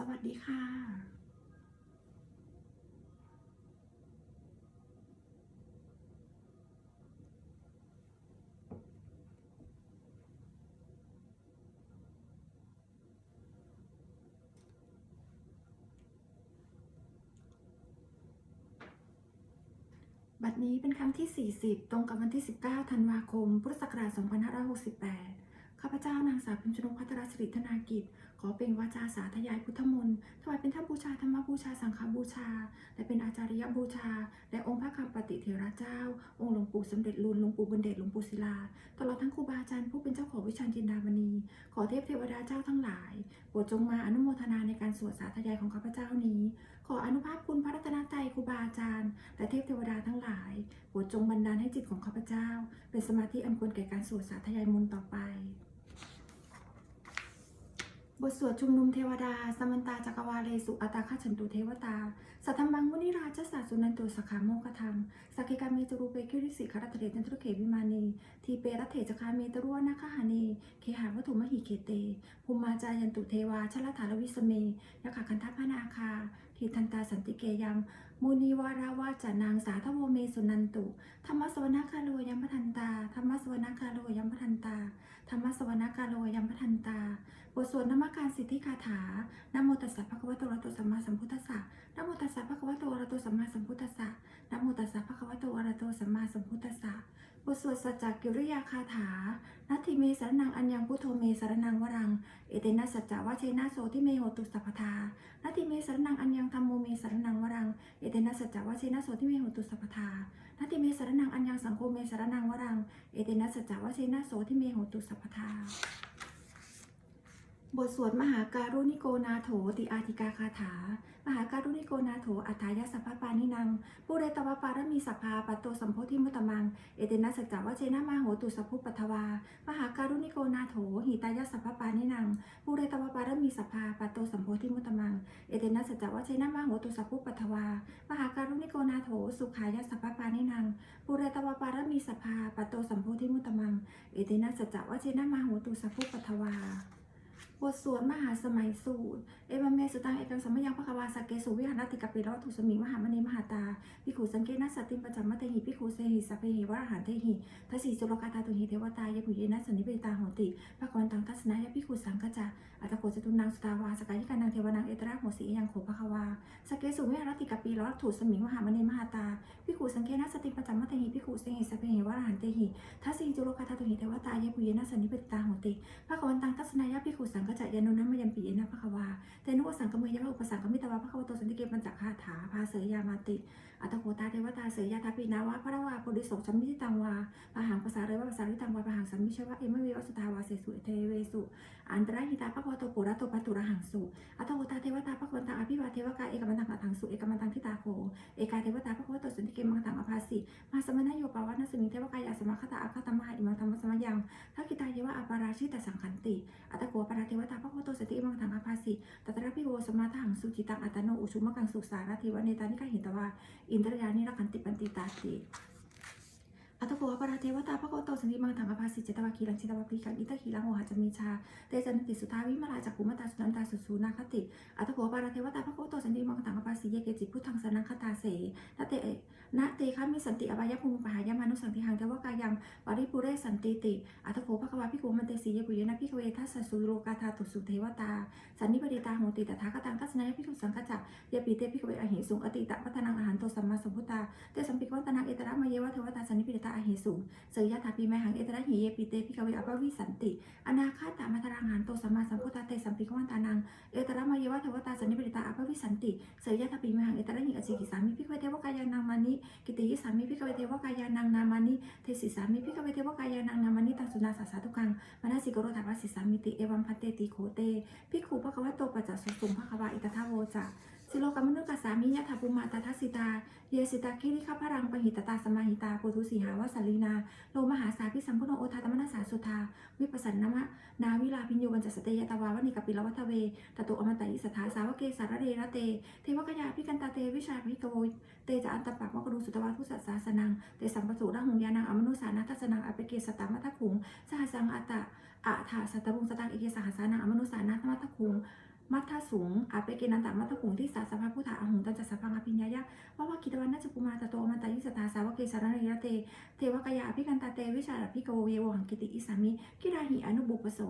สวัสดีค่ะบัดนี้เป็นครั้งที่ 40 ตรงกับวันที่ 19 ธันวาคม พุทธศักราช 2568 ข้าพเจ้านางสาวพิมชนกพัทรศิริธนากิจ ขอเป็นวาจาสาธยายพุทธมนต์ถวายเป็นท่าบูชาธรรมบูชาสังฆบูชา และเป็นอาจาริยบูชา และองค์พระคำปฏิเถระเจ้า องค์หลวงปู่สมเด็จลุนหลวงปู่บุญเดชหลวงปู่ศิลา ตลอดทั้งครูบาอาจารย์ผู้เป็นเจ้าของวิชาจินดามณี ขอเทพเทวดาเจ้าทั้งหลายโปรดจงมาอนุโมทนาในการสวดสาธยายของข้าพเจ้านี้ ขออนุภาพคุณพระรัตนตรัยครูบาอาจารย์และเทพเทวดาทั้งหลายโปรดจงบันดาลให้จิตของข้าพเจ้า เป็นสมาธิอันควรแก่การสวดสาธยายมนต์ต่อไป บทสวดชุมนุมเทวดา สมันตาจักรวาเลสุ อัตาคาฉันตุเทวตา สัทธมังมุนิราชสาสุนันตุสขาโมกธรรมสักเคกาเมจรูเปคิริสิคารัตเถจันทุเขวิมานี ทีเปรัตเถจคาเมตรัวนาคหานีเคหาวัตถุมหิเคเต ภูมิมาจายันตุเทวาชลถารวิสเมยขคันทัพพนาคา ทีทันตาสันติเกยังมุนีวาราวาจานางสาทโวเมสุนันตุ ธรรมสวนาคาโลยัมปทันตา ธรรมสวนาคาโลยัมปทันตา ธรรมสวนาคาโลยัมปทันตา บทสวดนมัการสิทธิคาถานโมตัสสะภะคะวะโตอะระหะโตสัมมาสัมพุทธัสสะนโมตัสสะภะคะวะโตอะระหะโตสัมมาสัมพุทธัสสะนโมตัสสะภะคะวะโตอะระหะโตสัมมาสัมพุทธัสสะ บทสวดสัจจกิริยาคาถา นัตถิเมสรนังอัญญังพุทโธเมสรนังวรัง เอเตนะสัจจวะเชนะโสทิเมโหตุสัพพทา นัตถิเมสรนังอัญญังธัมโมเมสรนังวรัง เอเตนะสัจจวะเชนะโสทิเมโหตุสัพพทา นัตถิเมสรนังอัญญังสังโฆเมสรนังวรัง เอเตนะสัจจวะเชนะโสทิเมโหตุสัพพทา บทสวดมหาการุณิโกนาโถติอาธิกาคาถา มหาการุณิโกนาโถอัฏฐายสัพพปานินังปุเรตวปารมีสัพพาปัตโตสัมโพธิมุตมัง เอเตนะสัจจวเชนะมาโหตุสัพพุปัทวา มหาการุณิโกนาโถหิตายสัพพปานินังปุเรตวปารมีสัพพาปัตโตสัมโพธิมุตมัง เอเตนะสัจจวเชนะมาโหตุสัพพุปัทวา มหาการุณิโกนาโถสุขายสัพพปานินังปุเรตวปารมีสัพพาปัตโตสัมโพธิมุตมัง เอเตนะสัจจวเชนะมาโหตุสัพพุปัทวา บทสวดมหาสมัยสูตร เอวเมสุตังเอกังสัมมยังพระควาสักเกสุวิหารติกะปิโรทุสมิงมหามณีมหาตาพิขุสังเกนัสติปัจจามะเตหิพิขุเสหิสัพเพหิวะหารเทหิทัสสีจุลกาตาตุหิเทวตายะปุเยนะสนิเปตาโหติภะควันตังทัสนายะพิขุสังกจะอัตโกจตุนังสุตาวาสกายิกานังเทวนังเอตระโหสียังโขภะควาสักเกสุวิหารติกะปิโรทุสมิงมหามณีมหาตาพิขุสังเกนัสติปัจจามะเตหิพิขุเสหิสัพเพหิวะหารเทหิทัสสีจุลกาตาตุหิเทวตายะปุเยนะสนิเปตาโหติพระกวันตังทัศนายะพิขุสังกจะยานุนัมยัมปีนะพระควาแต่นุกสังกมยะพระอุปสังกมิตวะพระควโตสันติเกปัญจคาถาพาเสยยามาติอัตโกตาเทวตาเสยยาทาปินาวะพระวาปุริโสชัมมิตังวาปะหังภาษาเรวะภาษาริตังวาปะหังสัมมิชวะเอมะเววะสุทาวาเสสุเทเวสุ อันตรหิตาพระควโตปุระโตปัตุระหังสุอัตโกตาเทวตาพระกวันตังอภิวาเทวกาเอกมันตังอัตังสุเอกมันตังทิตาโคเอกาเทวตาพระควโตสันติเกมังตังอภาสิมาสมณโยปาวัตนสมิงเทวกายาสมาคตาอาคตมหาอิมังธรรมสมยังทักกิตายวะอปาราชิตสังขันติ อัตโกปาราเทวตาพระโคโตสติมังทังอภาสิตัตระพิโวสมาทังสุจิตังอัตโนอุชุมกังสุสารทิวเนตานิกาหิตวาอินทรยานิรักันติปันติตาติอัตโกปาราเทวตาพระโคโตสันติมังทังอภาสิเจตวาคีรังชิตวาปีกังอิตาคีรังโอหะจมีชาเตจันติสุทาวิมาลาจักขุมตาสุนันตาสุสูนาคติอัตโกปาราเทวตาพระโคโตสันติมังทังอภาสิเยเกจิพุทธังสนังคตาเสนเต นะเตคามิสันติอบายภูมิปหายามานุสังติหังเทวกายังปริปุเรสันติติ อัตโขภควาพิโกมันเตสียปุยนะพิเวทัสสุโลกาธาตุสุเทวตา สันนิปติตาโหติตถาคตังทัศนายพิคุสังกัจจะยปีเตพิเวอหิสุงอติตะพัฒนังอาหารโตสัมมาสัมพุตตาเตสัมปิกวัตนังเอตระมะเยวะเทวตาสันนิปติตาอหิสุงเสยยะถาปีแมหังเอตระหิเยปีเตพิเวอภวิสันติ อนาคาตามัทรังหันโตสัมมาสัมพุตตาเตสัมปิกวัตนังเอตระมะเยวะเทวตาสันนิปติตาอภวิสันติ เสยยะถาปีแมหังเอตระหิอจิกิสามิพิเวเทวกายานังมานิกิติยิสามิพิกเวเทวกายานังนามานิเทศิสามิพิกเวเทวกายานังนามานิตังสุนาสาสาทุกังมนสิกโรถาวัสสิสามิติเอวัมพัตเตติโคเตพิกขุภควะโตปัจจสุสุมพระควาอิตทาโวจะ สิโลกามนุกัสสามิยะถาปุมาตาทัสสิตา เยสิตาคิริขพรังปหิตตาสมาหิตาปุทุสีหาวสลีนา โลมหาสาพิสัมพุโนโอทาตมนาสาสุธา วิปัสสนมะนาวิลาพิญโยวันจสเตยตวาวนิกปิลวัตเวตโตอมตะอิสถาสาวเกสารเรระเต เทวกยาพิกันตาเตวิชาภิกโวเตจะอันตปักมกรุสุตวาทุสัสสาสนัง เตสัมปสุระหงยานังอมนุสานาทัสนังอเปเกสตามัทขุงสหสังอัตตะอะถาสัตบุงสตังเอเกสหัสานังอมนุสานาธรรมะคุง มัทธสูงอาเปเกนันตามัทธหุงที่สาสภาพุทธาอหุงตันจัสสะพังอภิญญายะว่าวากิตวันนาจกุมาตโตมันตายิสตาสาวเกสารเนยะเต เทวกายาอภิกันตาเตวิชาพิโกเวโวหังกิติอิสามิกิราหิอนุบุปโส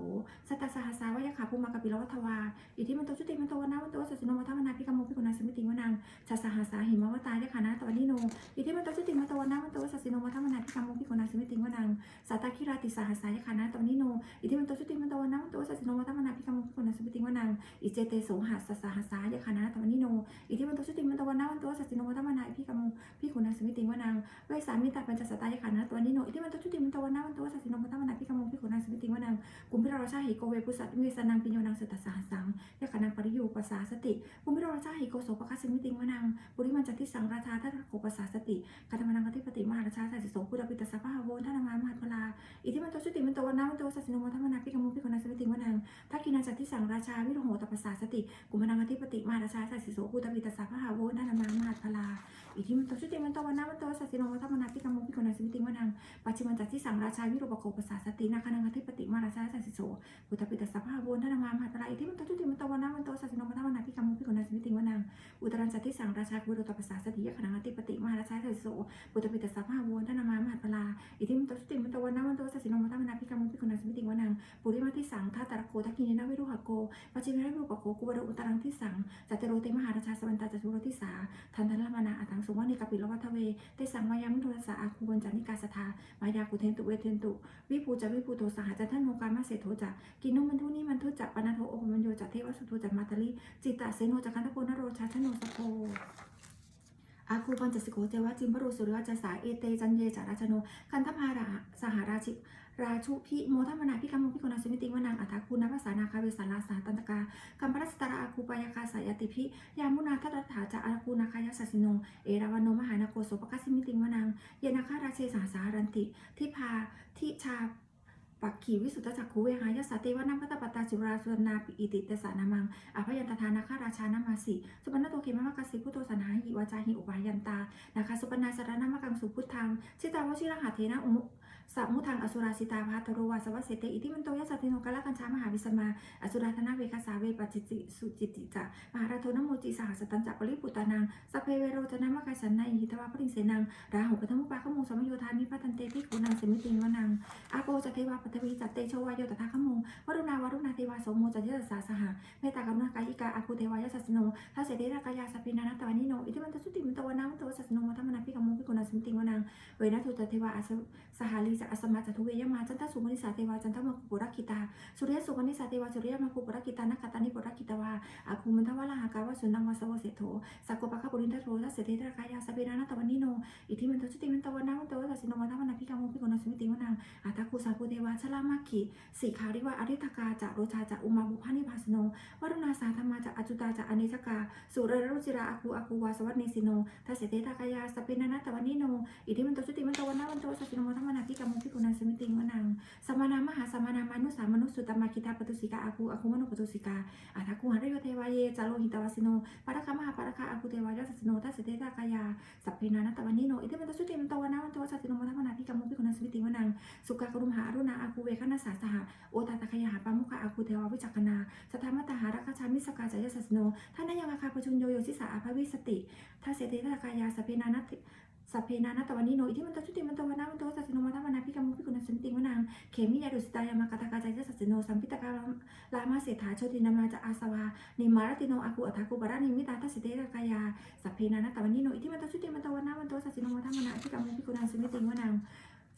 สตตสหัสาวายขาภูมากปิลวัทวาอิทิมันโตชุติมันโตวนาวันโตสัสสิโนมัทวนาพิกามโมพิกุณาสมิติวนังชาสหัสาหิมวตายะขานาตวนิโนอิทิมันโตชุติมันโตวนาวันโตสัสสิโนมัทวนาพิกามโมพิกุณาสมิติวนังสัตตคิราติสหัสายะขานาตวนิโนอิทิมันโตชุติมันโตวนาวันโตสัสสิโนมัทวนาพิกามโมพิกุณาสมิติวนังอิเจเตโสหัสสหัสสายะคานาตวันนิโน อิทิมันโตชุติมันโตวันนาวันโตสัสสิโนมัทวนาพี่กมพี่คุณาสมิติวนางเวสามิตาปัญจสตายขานะตัวนิโน อิที่มันตุติมันตวันนาวันตัวสัสสิโนมัต มงพิโกนังสมิติวนังกุมพิราราชาหิโกเวปุสัตมิสนังปิโยนังสตัสสหัสสังยะขานังปริยูปัสสาสติกุมพิราราชาหิโกโสปะคัสสมิติวนังปุริมันจัตติสังราชาทัตโกปัสสาสติกัตมนังกติปติมหาราชาสัสโสพุทธปิตสัพพะโวนทันามามหัตพลาอิที่มันโตุติมันโตวันนาวันตัวสัสสิโนมัตตมันาพิกามงพิโกนังสมิติวนังทักกินันจัตติสังราชาวิโรโหตปัสสาสติกุมพนังกติปติมหาราชาสัสโสพุทธปิตสัพพะโวนทันามามหัตพลาอิทิมันโตชุติมันโตวันนามันโตสัสสิโมัตตมนาพิกมงพิโกนาสมิติวนังปัจจิมันจัตที่สังราชาวิโรปโคปสาสติินาคานังอธิปติมาราชาสัสสิโสพุทธปิตสัพพะโวนทนามามหัตตราอิทิมันตชุติมันตวันนามันตวสัสสินมัตตมนาพิกามงพิโกนาสมิติวนังอุตรันจัตที่สังราชาวิโรตปสาสติยะคานังอธิปติมาราชาสัสสิโสพุทธปิตสัพพะโวนทนามามหัตตราอิทิมันตชุติมันตวันนามันตวสัสสินมัตตมนาพิกามงพิโกนาสมิติวนังปุริมาที่สังทัตตะโคทักกินีนาวิโรหะโกปัจจิมิวิโรปโคกุบรอุตรังที่สังจัตเตโรเตมหาราชาสวันตาจัตุรทิสาทันทันละมานาอัตังสุวรรณิกปิลวัทเวเตสังวายามิโทรสาอาคูบัญจานิกาสทามายากุเทนตุเวเทนตุวิภูจะวิภูโตสหจันทโนกามาเสโทจะกินุมันทุนี่มันทุจะปนาโทโอมัญโยจะเทวสุโทจะมาตลิจิตตะเสโนจะกันทโพนโรชาชโนสโพอาคูปัญจสิโกเทวะจิมบรุสุริวจสาเอเตจันเยจาราชโนคันธมาราสหราชิราชุพิโมทัมนาพิกามพิโกนาสมิติวนังอัฏฐคูนาภาษานาคาเวสาลาสาตันตกากัมปรัสตราอาคูปายากาสายติพิยามุนาทัตถาจะอาคูนาคายาสสิโนเอราวันโนมหานาโกโสปกัสสิมิติวนังเยนาคาราเชสาสารันติทิพาทิชา ปักขีวิสุทธจักขุเวหายสติวนัมพัตตปตาจุราสุนาปิอิติเตสานามังอภยันตทานาคาราชานามาสิสุปนโตเขมมะกสิพุทโธสันหาหิวาจาหิอุปายันตานะคะสุปนาสารนามกังสุพุทธังชิตาวชิรหะเทนะอุ สัมมุทังอสุราสิตาภัทโรวาสวัสเสเตอิติมันโตยัสสติโนกะลกัญชามหาวิสมาอสุราธนาเวคาสาเวปัจจิติสุจิติจะมหาราโทนโมจิสหสตันจะปริปุตานังสัพเพเวโรจนามะกาสันนาอิหิตวาปริงเสนังราหุปทมุปาขโมสมโยธานิพัตันเตพิกุนังสมิติงวนังอาโกจะเทวาปัทวีจัตเตโชวายโยตถาคโมวรุณาวรุณาเทวาโสโมจัตยสสาสหะเมตตากรุณากายิกาอาคูเทวายสัสโนทัสเสเดรากายาสปินานาตวานิโนอิทิมันตสุติมันตวนามันตวสัสโนมัทมนาพิกมงพิกุณาสมิติงวนังเวนะทุตเทวาอาสสหาลีจักอสมาจัตุเวยมาจันทสุมนิสาเทวาจันทมกุปุรักขิตาสุริยสุมนิสาเทวาสุริยมากุปุรักขิตานักตานิปุรักขิตวาอาคูมันทวาลาหากาวสุนังวาสวเสโถสักโกปะคาปุรินทโรทัสเสเดรากายาสปินานาตวานิโนอิทิมันตสุติมันตวันนามันตวสัสโนมันทมนาพิกามงพิกุณาสมิติงวนังอัตาคุสาภูเทวาชลามาคิสีขาริวาอริทกาจะโรชาจะอุมาบุพานิพาสโนวรุณาสาธรรมาจะอจุตาจะอเนจกาสุรรุจิราอาคูอาคูวาสวัสเนสิโนทัสเสเตตากายาสเปนานาตวันนิโนอิทิมันโตชุติมันตวันนาวันตสัสสิโนมัทมนาพิกามุพิกุณาสมิติงวนังสมานามหาสมานามานุสามานุสุตมาคิตาปตุสิกาอาคูอาคูมโนปตุสิกาอัตถาคุหริโยเทวาเยจาโลหิตวาสิโนปารคามหาปารคาอาคูเทวายาสัสสิโนทัสเตตากายาสัพเพนานาตวันนิโนอิทิมันตชุติมตวนาวันโตสัสสิโนมัทมนาพิกามุพิกุณาสมิติงวนังสุกากรุมหาอรุณาอาคูเวคณาสาสหะโอตาตะขยาหาปามุขะอาคูเทวาวิจักกนาสทามตหารักชามิสกาจายสัสโนท่านนยังอาคาปชุนโยโยสิสาอาภวิสติทัสเตตะกายาสพเพนานัต สัพเพนานัตวันนิโนอิทิมันตชุติมันตวนามันโตสัสโนมัทมนาพิกามุพิกุณสันติวนางเขมิยาดุสตายามากตากาใจายสัสโนสัมพิตกาลามาเสถาโชตินามาจะอาสวานิมาราติโนอากุอัฐากุบารานิมิตาทัสเสติตะกายาสัพเพนานัตวันนิโนอิทิมันตชุติมันตวนามันโตสัสโนมัทมนาพิกามุพิกุณสันติวนาง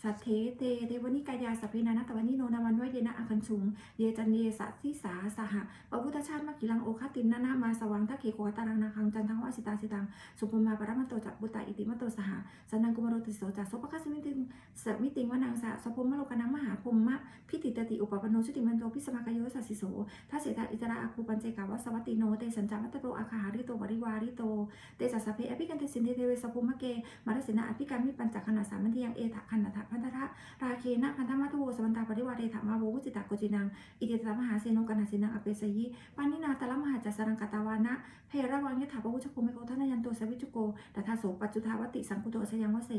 สัทเทเตเทวนิกายาสัพเพนานัตวานิโนนามันไวเยนะอังคันชุง เยจันเยสัสสิสาสหะปพุทธชาติมกิลังโอคตินนานามาสวังทักเขโกตารังนาคังจันทังวาสิตาสิตัง สุภมาปรมันโตจักบุตตอิติมตโตสหะสันนังกุมารติโสจักสปคัสมิติงสมิติงวนังสะสพมมโลกนังมหาพมะพิติตติอุปปโนชุติมันโตพิสมากายโยสัสสิโสทัสเสตาอิตระอาคูปัญเจกาวสวัตติโนเตสัญจามัตโตอาคาหาริโตบริวาริโตเตจัสสะเพอภิกันเตสินเทเทเวสภุมะเกมารสินะอภิการมิปัญจขณะสามัญทิยังเอถะขณะพันธะราเคนะพันธมัตโวสวันตาปริวาเรถามาโววุจิตาโกจินังอิติตามหาเสนงกนาสินังอเปสยิปานินาตละมหาจัสรังกตาวานะเพระวังยถาปวุชโกเมโกทนายันโตสวิจุโกดัทาโสปัจจุทาวติสังคุโตสยังวเส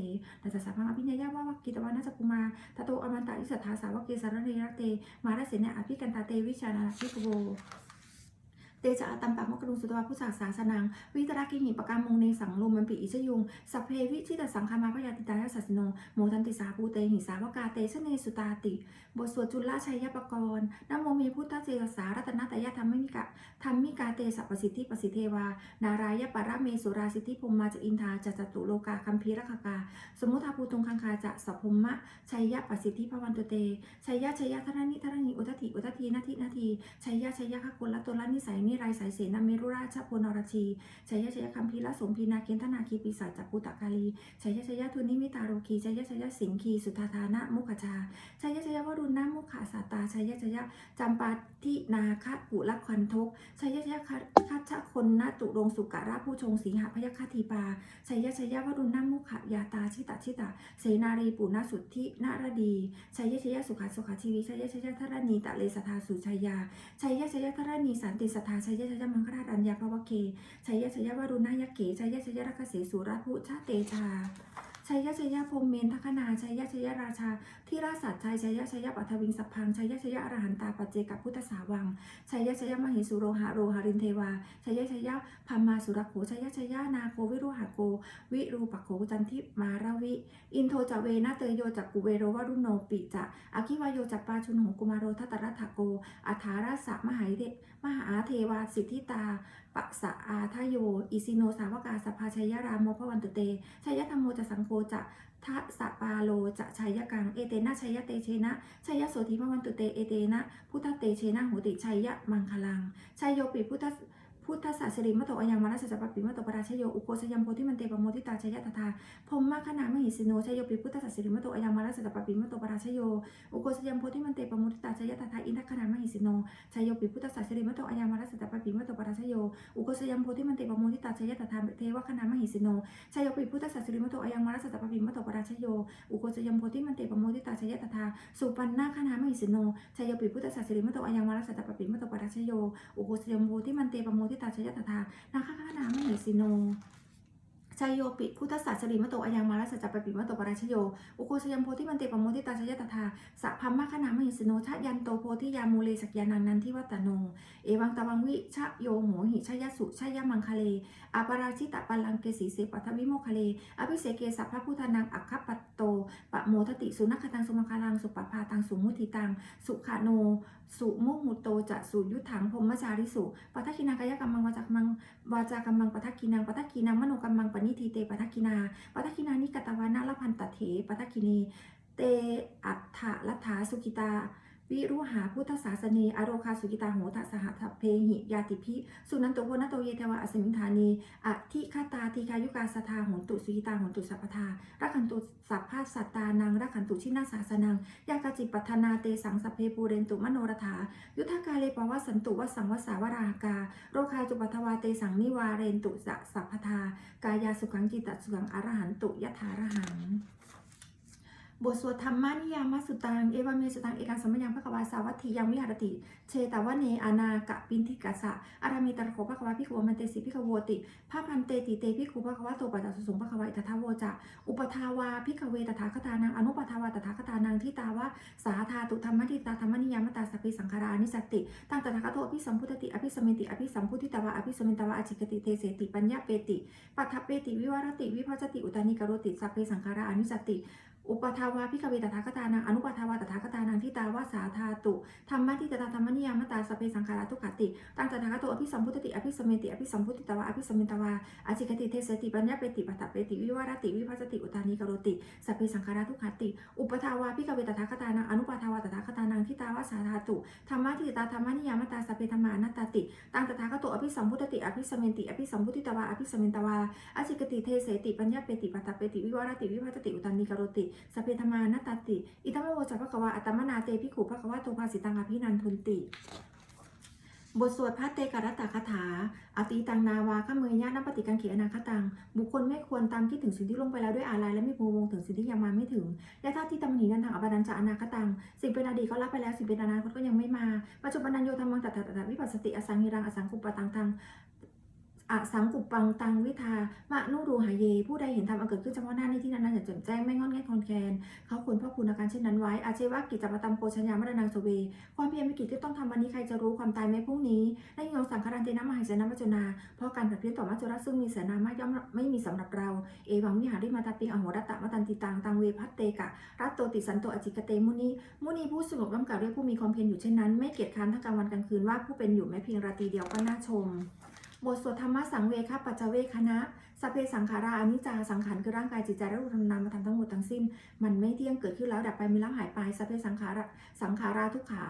ดัสสะพังอภิญญาวาวกิตวานะจักุมาตโตอมันตาอิสัทธาสาวกเกสารเนยเตมาราเสนะอภิกันตาเตวิชานาภิกโว เตจะอาตัมปะมกรุงสุตวาผู้สาสาสนัง วิตรากิหิปกามงเนสังลมมันปิอิชยุง สัพเพวิชิตสังคามาพยาติตายาสัสโนโมทันติสาภูเตหิสาวกาเตชะเนสุตาติ บทสวดจุลชัยปกรณ์นโมมีพุทธเจตสารัตนตยธรรมมิกะธรรมมิกาเตสัพปสิทธิปสิเทวา นารายปรเมสุราสิทธิพรหมาจะอินทาจะจตุโลกาคัมภีรคกา สมุทาภูตุงคังคาจะสัพพมมะชัยยปสิทธิพวันตุเตชัยยะชัยยะทรณิทรณิอุทติอุทตินาทินาทีชัยยะชัยยะขกุลละตุลนิสัยนิไรสายเสนาเมรุราชโพนรชีชัยยะชัยยะคัมภีรสมพีนาเกณฑนาคีปีศาจจักปุตตะกาลีชัยยะชัยยะทุนิมิตาโรคีชัยยะชัยยะสิงคีสุทาธานะมุขชาชัยยะชัยยะวรุณนามุขาสาตาชัยยะชัยยะจำปาทินาคะกุละควันทกชัยยะชัยยะคัจฉคนนาตุรงสุการะผู้ชงสีหพยคทีปาชัยยะชัยยะวรุณนามุขยาตาชิตาชิตาเสนารีปุณสุทธินารดีชัยยะชัยยะสุขาสุขาชีวิชัยยะชัยยะธรณีตะเลสทาสุชัยยาชัยยะชัยยะธรณีสันติสทธาชัยยะชัยยะมังคราชอัญญาภวเคชัยยะชัยยะวรุณายะเกชัยยะชัยยะรักเสสุราภุชาเตชา ชัยยะชัยยะพรมเมนทัคนาชัยยะชัยยะราชาที่ราชสัตชัยชัยยะชัยยะปัทวิงสัพพังชัยยะชัยยะอรหันตาปัจเจกับพุทธสาวังชัยยะชัยยะมหิสุโรหะโรหะรินเทวาชัยยะชัยยะพัมมาสุรโขชัยยะชัยยะนาโควิรุหะโก วิรูปโขจันทิมาราวิ อินโทจเวนะเตโยจักกุเวโรวรุโนปิจะอาคิวายโยจัปปาชุนหงกุมารโรทัตตรัตโกอัฐาราสะมหาเดมหาเทวาสิทธิตา ปะสะอาทาโย อิสิโนสาวกาสภาชัยรามโมพวันตุเตชัยธรรมโมจะสังโฆจะทะสะปาโลจะชัยกัง เอเตนะชัยเตเชนะชัยโสธิพวันตุเต เอเตนะ พุทธเตเชนะโหติชัยยะมังคลังชัยโยปิพุทธ พุทธศาสริมโตอยังมาราชจัปปิมโตปราชโยอุโกชยังโพธิมันเตปโมทิตาชยตถาพรหมคณามหิสิโนชยโยปิพุทธศาสริมโตอยังมาราชจัปปิมโตปราชโยอุโกชยังโพธิมันเตปโมทิตาชยตถาอินทคณามหิสิโนชยโยปิพุทธศาสริมโตอยังมาราชจัปปิมโตปราชโยอุโกชยังโพธิมันเตปโมทิตาชยตถาเทวคณามหิสิโนชยโยปิพุทธศาสริมโตอยังมาราชจัปปิมโตปราชโยอุโกชยังโพธิมันเตปโมทิตาชยตถาสุปันนาคณามหิสิโนชยโยปิพุทธศาสริมโตอยังมราชจัปปิมโตปราชโยอุโกชยังโพธิมันเตปโมทิตาชยตถานาคาคานามหิสิโน ชัยโยปิพุทธศาสริมโตอายังมาลสัจจปปิมโตปราชโย อุโคชยังโพธิมันเตปโมทิตาชยตถาสัพพัมมะขนามหิสโนชะยันโตโพธิยามูเลสักยานังนันทิวัตโน เอวังตะวังวิชะโยโหหิชยสุชยมังคเลอปราชิตะปัลังเกสีเสปัทวิโมคเล อภิเสเกสัพพะพุทธนังอัคคปัตโตปะโมทติสุนัคตังสุมังคลังสุปปาตังสุมุทิตังสุขาโน สุมุหุโตจะสุยุทธังพรหมจาริสุปัทกินากายกรรมังวาจากมังวาจากรรมังปทักกินังปทักกินังมโนกรรมังปณิทีเตปัทกินาปัทกินานิกตวานาลพันตเถปัทกินี เตอัฏฐลัทธาสุกิตา วิรุหาพุทธศาสนีอโรคาสุกิตาโหตสหัทเพหิ ยาติพิ สุนันโตโพนันโตเยเทวะอสมิงธานีอธิคาตาทีคายุกาสทาหนตุสุกิตาหนตุสัพพทารักขันตุสัพพาสัตตานังรักขันตุชินาสาสนังยากาจิปัทนาเตสังสพเพปูเรนตุมโนรถา ยุทธกาเลปวสันตุวสังวสาวรากา โรคาจุปัทวาเตสังนิวาเรนตุสะสัพพทากายาสุขังจิตตสุขังอรหันตุยถารหัง บทสวดธรรมานิยามสุตัง เอวาเมสุตัง เอกังสมยังพระกวาสาวัตถียังวิหารติ เชตาวเนอานากะปินทิกัสสะอารามิตรโขพระกวาพิขวมันเตสิพิขโวติพระพันเตติเตพิขุพระกวาโตปัสสะสุสงพระกวาอิตถาวโวจะอุปทาวาพิขเวตถาคตานังอนุปทาวาตถาคตานังที่ตาวะสาธาตุธรรมทิตาธรรมนิยามตาสัพเพสังขารานิสติตั้งตถาคตโตอภิสัมพุทติอภิสมเมติอภิสัมพุทธิตวะอภิสมเมตวะอจิกติเทเสติปัญญาเปติปัทถเปติวิวารติวิภัจติอุตานิกรติสัพเพสังขารานิสติ อุปทาวาพิกเวตถาคตานังอนุปทาวาตถาคตานังที่ตาวาสาธาตุธรรมะที่ตถาธรรมนิยามตาสเพสังขารทุกขติ ตังตถาคตโตอภิสัมพุทติอภิสมเมติอภิสัมพุทธิตวะอภิสมเมตวะอจิกติเทเสติปัญญาเปติปัทถเปติวิวารติวิภัจติอุตานิกโรติสเพสังขารทุกขติ อุปทาวาพิกเวตถาคตานังอนุปทาวาตถาคตานังที่ตาวาสาธาตุธรรมะที่ตาธรรมนิยามตาสเพธรรมานัตตติตังตถาคตโตอภิสัมพุทติอภิสมเมติอภิสัมพุทธิตวะอภิสมเมตวะอจิกติเทเสติปัญญาเปติปัทถเปติวิวารติวิภัจติอุตานิกรติสพเพธรรมานัตตติ อิตัมโวจัพพะคะวะอัตมนาเตพิขุพะคะวะโตภาสิตังอภินันทุนติ บทสวดพระเตกรัตตคาถา อติตังนาวาขเมยญาณปฏิกังเขอนาคตัง บุคคลไม่ควรตามคิดถึงสิ่งที่ลงไปแล้วด้วยอาลัยและไม่พวงถึงสิ่งที่ยังมาไม่ถึง และถ้าที่ตำหนินั้นทางอบาดัญจะอนาคตัง สิ่งเป็นอดีตก็รับไปแล้วสิ่งเป็นอนาคตก็ยังไม่มาปัจจุบันนันโยธรรมังตัตตะวิปัสสติอสังหิรังอสังคุปตังตัง อสังกุปปังตังวิทามะนุรูหาเย ผู้ใดเห็นธรรมอันเกิดขึ้นเฉพาะหน้าในที่นั้นนั้นอย่าจ่มแจ้งไม่งอนแง่คอนแคนเขาควรพ่อคุณอาการเช่นนั้นไว้ อาเชวะกิจจปตัมโพชัญญามรณังสเว ความเพียรไมีกิจที่ต้องทำวันนี้ใครจะรู้ความตายไม่พรุ่งนี้และยงสังคารันเตนะมหาเสนามัจนา เพราะการผัดเพี้ยนต่อมัจจุราชซึ่งมีเสนามากย่อมไม่มีสำหรับเรา เอวังวิหาริมาตาปิงอโหรัตตะมตันติตังตังเวพัตเตกะรัตโตติสันโตอจิกเตมุนีมุนีผู้สงบร่ำกล่าวเรียกผู้มีความเพียรอยู่เช่นนั้น ไม่เกียจค้านทั้งกลางวันกลางคืนว่าผู้เป็นอยู่แม้เพียงราตรีเดียวก็น่าชม บทสวดธรรมะสังเวคปัจจเวคณะ สพเพสังขาราอนิจจาสังขารคือร่างกายจิตใจและรูปธรรมนามธรรมทั้งหมดทั้งสิ้น มันไม่เที่ยงเกิดขึ้นแล้วดับไปมีแล้วหายไปสพเพสังขาระสังขาราทุกขา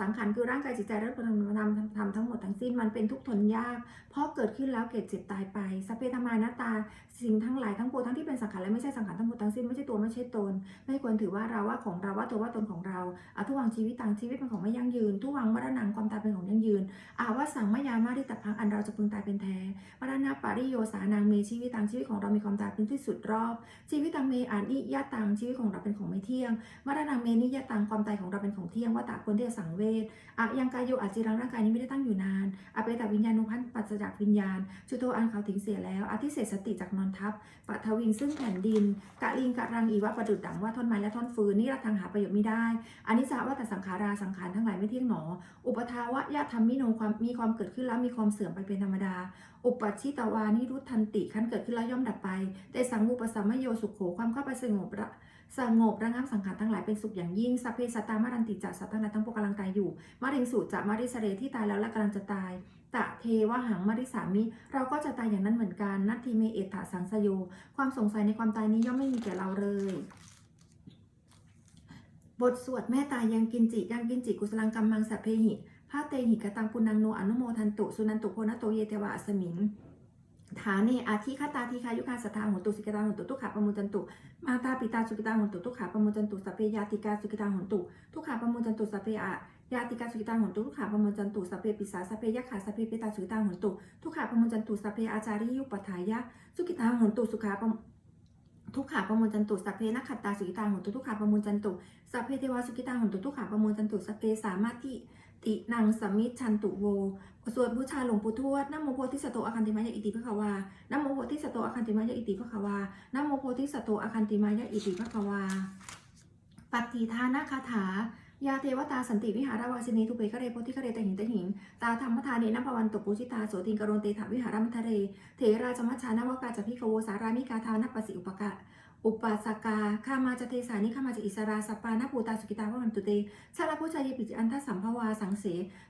สังขารคือร่างกายจิตใจและรูปธรรมนามธรรมทั้งหมดทั้งสิ้นมันเป็นทุกข์ทนยาก เพราะเกิดขึ้นแล้วเกิดเจ็บตายไปสพเพธรรมานาตา สิ่งทั้งหลายทั้งปวงทั้งที่เป็นสังขารและไม่ใช่สังขารทั้งหมดทั้งสิ้นไม่ใช่ตัวไม่ใช่ตน ไม่ควรถือว่าเราว่าของเราว่าตัวว่าตนของเราอาทุวังชีวิตต่างชีวิตเป็นของไม่ยั่งยืนทุวังมรณงความตายเป็นของยั่งยืนอาวสังมายามาริตพังอันเราจะพึงตายเป็นแท้มรณะปาริโยสานางเมชีวิตต่างชีวิตของเรามีความตายเป็นที่สุดรอบ ชีวิตตังเมอานิยะตังชีวิตของเราเป็นของไม่เที่ยงมรณะเมนิยะตังความตายของเราเป็นของเที่ยงว่าตาควรที่จะสังเวชอะยังกายโยอาจิรังร่างกายนี้ไม่ได้ตั้งอยู่นานอเปตวิญญาณุพันธ์ปัจจากวิญญาณ จุโตอันเขาถึงเสียแล้วอธิเศษสติจากนอนทับปัทวิงซึ่งแผ่นดินกะลิงกะรังอีวะประดุดดังว่าท่อนไม้และท่อนฟืนนี่เราทางหาประโยชน์ไม่ได้อานิจจาว่าแต่สังขาราสังขารทั้งหลายไม่เที่ยงหนอ อุปทาวะยะธรรมมิโนความมีความเกิดขึ้นแล้วมีความเสื่อมไปเป็นธรรมดา อุปัชิตวานิรุตทันติขั้นเกิดขึ้นแล้วย่อมดับไป แต่สังมุปสัมมโยสุขโขความเข้าไปสงบระสงบระงับสังขารทั้งหลายเป็นสุขอย่างยิ่งสัพเพสตามารันติจะสัตว์ทั้งหลายทั้งปวงกำลังตายอยู่มาริงสูจะมาริสเรที่ตายแล้วและกำลังจะตายตะเทวหังมาริสามิ เราก็จะตายอย่างนั้นเหมือนกันนัตทิเมเอตถาสังสโย ความสงสัยในความตายนี้ย่อมไม่มีแก่เราเลย บทสวดแม่ตายยังกินจิยังกินจิกุสลังกัมมังสัพเพหิ พาเตหิกตังปุนังโนอนุโมทันตุสุนันตุโพนโตเยเทวะสมิงฐานเนอาทิคตาทีคายุคาสตาหุตุสิกตาหุตุทุกขาปมุจันตุมาตาปิตาสุกิตาหุตุทุกขาปมุจันตุสัพเพยาติกาสุกิตาหุตุทุกขาปมุจันตุสัพเพอะยาติกาสุกิตาหุตุทุกขาปมุจันตุสัพเพปิสาสัพเพยะขาสัพเพปิตาสุกิตาหุตุทุกขาปมุจันตุสัพเพอาจาริยุปถายะสุกิตาหุตุสุขาปมทุกขาปมุจันตุสัพเพนักขัตตาสุกิตาหุตุทุกขาปมุจันตุสัพเพเทวาสุกิตาหุตุทุกขาปมุจันตุสัพเพสามาธิ ตินังสมิชันตุโวสวดบูชาหลวงปู่ทวดนโมโพธิสัตโตอาคันติมายะอิติภะคะวานโมโพธิสัตโตอาคันติมายะอิติภะคะวานโมโพธิสัตโตอาคันติมายะอิติภะคะวาปฏิทานาคาถายาเทวตาสันติวิหารวาสินีทุเปกเรโพธิกเรตหิงตหิงตาธรรมทาเนนะภวันตุปูชิตาโสติงกโรนเตถาวิหารมัทะเร เถราจมัชชานวกาจพิกโวสารามิกาทานัปปสิอุปกะ อุปสกาข้ามาจะเทสานิข้ามาจะอิสราสปานาปูตาสุกิตาพวันตุเต ชาลาพุชายปิจิอันทสัมภวาสังเส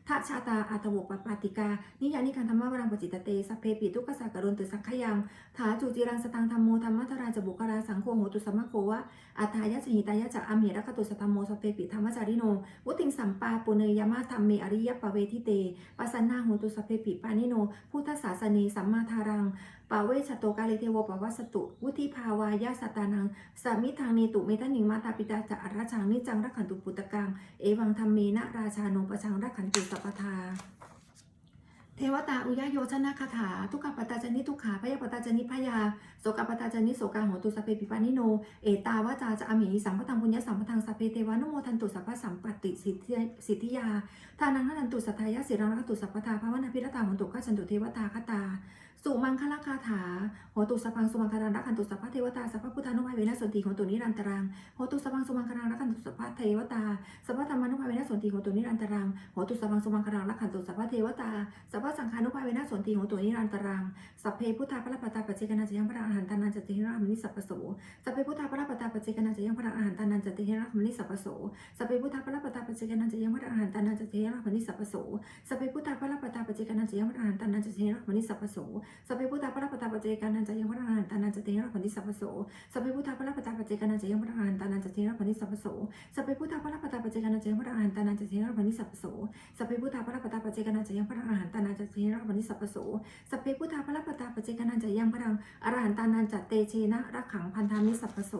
ทัชาตาอัตวกปปาติกา นิยานิคันธรรมวรังปจิตเตสัพเพปิทุกขสักกะโรนตุสังขยัง ถาจูจิรังสตังธรรมโมธรรมทราจบุกราสังโฆโหตุสัมมโควะอัฏฐายะจหิตายะจะอัมรักตุสตธรรมโมสัพเพปิธรรมจาริโนวุติงสัมปาปุเนยยมะธรรมเมอริยปเวทิเตปัสสนาโหตุสัพเพปิปานิโนพุทธศาสนีสัมมาทารัง ปาเวชโตกาเลเทวปวัสตุ วุธิภาวายาสตานังสามิทางเนตุเมตานิงมาตาปิตาจะอัรชังนิจังรักขันตุปุตตะกัง เอวังธรรมเมนะราชาโนประชังรักขันตุสัพทาเทวตาอุยโยชนะคาถา ทุกขปตาจนิทุกขาพยาปตาจนิพยาโสกปตาจนิโสกาโหตุสพเพปิปานิโน เอตาวาจาจะอเมหิสัมปทังปุญญสัมปทังสัพเพเทวานุโมทันตุสัพพสัมปติสิทธิสิทธิยาทานังนันตุสัทธายะสิรังรักตุสัพพทาภาวนาพิรตาหนตุข้าชันตุเทวตาคตา สุมังคลคาถาโหตุสัพังสุมังคารังรักขันตุสัพพะเทวตาสัพพะพุทธานุภาเวนะสนติโหตุนิรันตรังโหตุสัพังสุมังคารังรักขันตุสัพพะเทวตาสัพพะธรรมานุภาเวนะสนติโหตุนิรันตรังโหตุสัพังสุมังคารังรักขันตุสัพพะเทวตาสัพพะสังฆานุภาเวนะสนติโหตุนิรันตรังสัพเพพุทธาพระปตาปัจเจกนาจะยังพระอรหันตานันจติหิระมนิสัพพโสสัพเพพุทธาพระปตาปัจเจกนาจะยังพระอรหันตานันจติหิระมนิสัพพโสสัพเพพุทธาพระปตาปัจเจกนาจะยังพระอรหันตานันจติหิระมนิสัพพโสสัพเพพุทธาพระปตาปัจเจกนาจะยังพระอรหันตานันจติหิระมนิสัพพโสสัพเพพุทธาพระปตาปัจเจกานันจะยังพระอรหันตานันจะเทระพันธิสัพพโสสัพเพพุทธาพระปตาปัจเจกานันจะยังพระอรหันตานันจะเทระพันธิสัพพโสสัพเพพุทธาพระปตาปัจเจกานันจะยังพระอรหันตานันจะเทระพันธิสัพพโสสัพเพพุทธาพระปตาปัจเจกานันจะยังพระอรหันตานันจะเทระพันธิสัพพโสสัพเพพุทธาพระปตาปัจเจกานันจะยังพระอรหันตานันจะเตเชนะรักขังพันธามิสัพพโส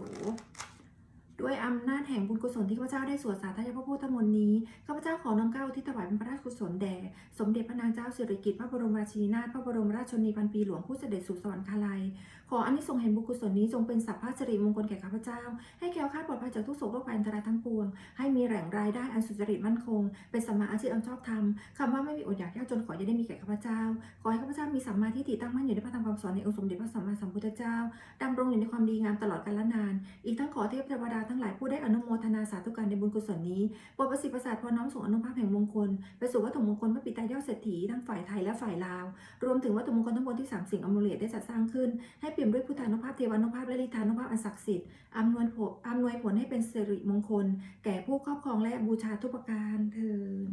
ด้วยอำนาจแห่งบุญกุศลที่ข้าพเจ้าได้สวดสาธยายพระพุทธมนต์นี้ข้าพเจ้าขอน้อมเกล้าที่ถวายเป็นพระราชกุศลแด่สมเด็จพระนางเจ้าสิริกิติ์พระบรมราชินีนาถพระบรมราชชนนีพันปีหลวงผู้เสด็จสู่สวรรคาลัย ขออานิสงส์แห่งบุญกุศลนี้จงเป็นสัพพะสิริมงคลแก่ข้าพเจ้า ให้แคล้วคลาดปลอดภัยจากทุกโศกโรคภัยอันตรายทั้งปวง ให้มีแหล่งรายได้อันสุจริตมั่นคง เป็นสัมมาอาชีพอันชอบธรรมคำว่าไม่มีอดอยากยากจนขออย่าได้มีแก่ข้าพเจ้า ขอให้ข้าพเจ้ามีสัมมาทิฏฐิตั้งมั่นอยู่ในพระธรรมคำสอนในองค์สมเด็จพระสัมมาสัมพุทธเจ้าดำรงอยู่ในความดีงามตลอดกาลนาน อีกทั้งขอเทพเทวดาทั้งหลายผู้ได้อนุโมทนาสาธุการในบุญกุศลนี้โปรดประสิทธิ์ประสาทพอน้อมส่งอนุภาพแห่งมงคลไปสู่วัตถุมงคลพระปิตายอดเศรษฐีทั้งฝ่ายไทยและฝ่ายลาว รวมถึงวัตถุมงคลทั้งหมดที่สามสิ่งอมูลเลตได้จัดสร้างขึ้นให้ปยมด้วยพุทธานุภาพเทวานุภาพและฤทธานุภาพอันศักดิ์สิทธิ์อำนวยผลอำนวยผลให้เป็นสิริมงคล แก่ผู้ครอบครองและบูชาทุกประการเทิน